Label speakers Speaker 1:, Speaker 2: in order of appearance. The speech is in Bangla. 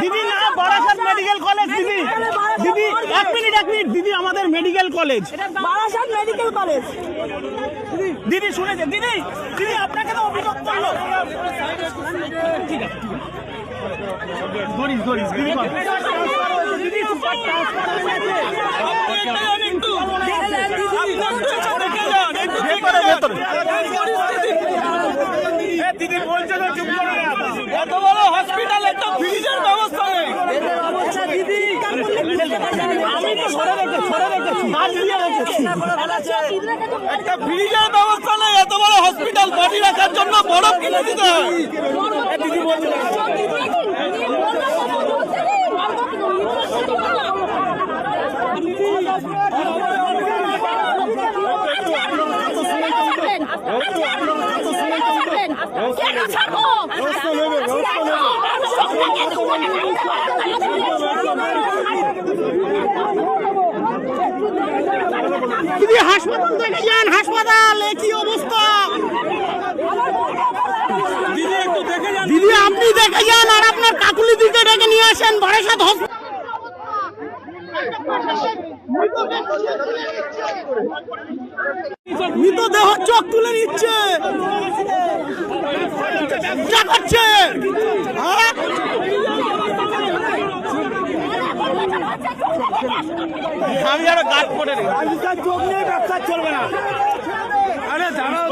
Speaker 1: দিদি না বারাসাত মেডিকেল কলেজ দিদি। দিদি এক মিনিট এক মিনিট। দিদি আমাদের medical college.
Speaker 2: Barasat medical college.
Speaker 1: দিদি শুনেছে দিদি দিদি আপনাকে তো অভিযোগ করল। ঠিক আছে ধরিস ধরিস দিদি দিদি। সুপার ভেতরে দিদি। বলছে তো চুপ করে এত বড় হসপিটাল একটা ফ্রিজের ব্যবস্থা নেই আমি তো সরে রেখেছি সরে রেখেছি গাছ দিয়ে রেখেছি একটা ফ্রিজের ব্যবস্থা নেই এত বড় হসপিটাল বডি রাখার জন্য কিনে দিতে হয় বলছে দিদি হাসপাতাল থেকে যান হাসপাতাল কি অবস্থা? দিদি আপনি দেখে যান আর আপনার কাকুলি দিকে ডেকে নিয়ে আসেন বারাসাত হসপিটাল মৃতদেহ চোখ তুলে নিচ্ছে। আমি আরও গাছ পড়ে ব্যবসা চলবে না। আরে দাঁড়াও।